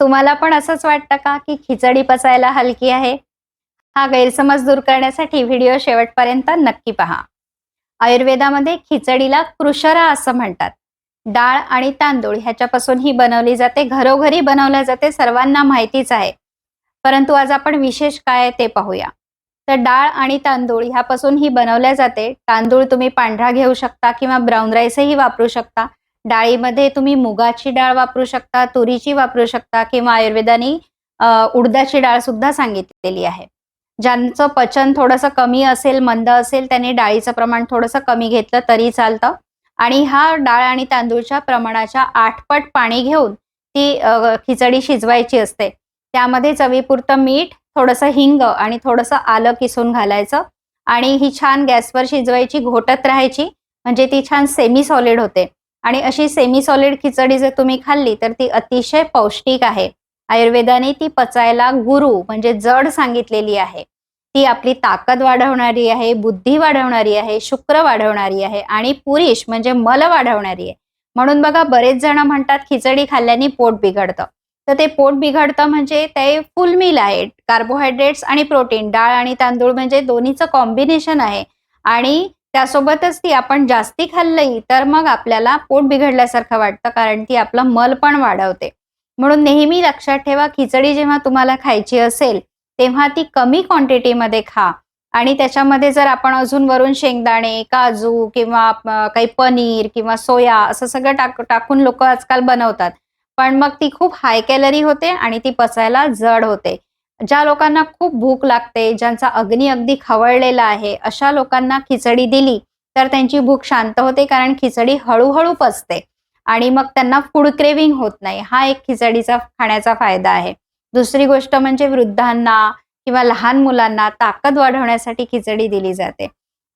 तुम्हाला पण असंच वाटतं का की खिचडी पचायला हलकी आहे? हा गैरसमज दूर करण्यासाठी व्हिडिओ शेवटपर्यंत नक्की पहा. आयुर्वेदामध्ये खिचडीला कृशरा असं म्हणतात. डाळ आणि तांदूळ ह्याच्यापासून ही बनवली जाते घरोघरी बनवल्या जाते सर्वांना माहितीच आहे. परंतु आज आपण विशेष काय आहे ते पाहूया. तर डाळ आणि तांदूळ ह्यापासून ही बनवल्या जाते. तांदूळ तुम्ही पांढरा घेऊ शकता किंवा ब्राऊन राईसही वापरू शकता. डाळीमध्ये तुम्ही मुगाची डाळ वापरू शकता तुरीची वापरू शकता किंवा आयुर्वेदाने उडदाची डाळ सुद्धा सांगितलेली आहे. ज्यांचं पचन थोडंसं कमी असेल मंद असेल त्यांनी डाळीचं प्रमाण थोडंसं कमी घेतलं तरी चालतं. आणि हा डाळ आणि तांदूळच्या प्रमाणाच्या आठपट पाणी घेऊन ती खिचडी शिजवायची असते. त्यामध्ये चवीपुरतं मीठ थोडंसं हिंग आणि थोडंसं आलं किसून घालायचं. आणि ही छान गॅसवर शिजवायची घोटत राहायची. म्हणजे ती छान सेमी सॉलिड होते. आणि अशी सेमी सॉलिड खिचडी जर तुम्ही खाल्ली तर ती अतिशय पौष्टिक आहे. आयुर्वेदाने ती पचायला गुरु म्हणजे जड सांगितलेली आहे. ती आपली ताकद वाढवणारी आहे बुद्धी वाढवणारी आहे शुक्र वाढवणारी आहे आणि पुरुष म्हणजे मल वाढवणारी आहे. म्हणून बघा बरेच जण म्हणतात खिचडी खाल्ल्याने पोट बिघडतं. तर ते पोट बिघडतं म्हणजे ते फुल मिल आहे. कार्बोहायड्रेट्स आणि प्रोटीन डाळ आणि तांदूळ म्हणजे दोन्हीचं कॉम्बिनेशन आहे. आणि त्यासोबतच ती आपण जास्ती खाल्ली तर मग आपल्याला पोट बिघडल्यासारखं वाटतं कारण ती आपलं मल पण वाढवते. म्हणून नेहमी लक्षात ठेवा खिचडी जेव्हा तुम्हाला खायची असेल तेव्हा ती कमी क्वांटिटीमध्ये खा. आणि त्याच्यामध्ये जर आपण अजून वरून शेंगदाणे काजू किंवा काही पनीर किंवा सोया असं सगळं टाक टाकून लोक आजकाल बनवतात. पण मग ती खूप हाय कॅलरी होते आणि ती पचायला जड होते. ज्या लोकांना खूप भूक लागते ज्यांचा अग्नी अगदी खवळलेला आहे अशा लोकांना खिचडी दिली तर त्यांची भूक शांत होते कारण खिचडी हळूहळू पचते आणि मग त्यांना फूड क्रेविंग होत नाही. हा एक खिचडीचा खाण्याचा फायदा आहे. दुसरी गोष्ट म्हणजे वृद्धांना किंवा लहान मुलांना ताकद वाढवण्यासाठी खिचडी दिली जाते.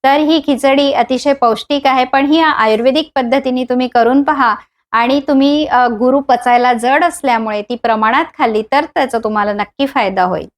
तर ही खिचडी अतिशय पौष्टिक आहे पण ही आयुर्वेदिक पद्धतीने तुम्ही करून पहा. आणि तुम्ही गुरु पचायला जड असल्यामुळे ती प्रमाणात खाल्ली तर त्याचा तुम्हाला नक्की फायदा होईल.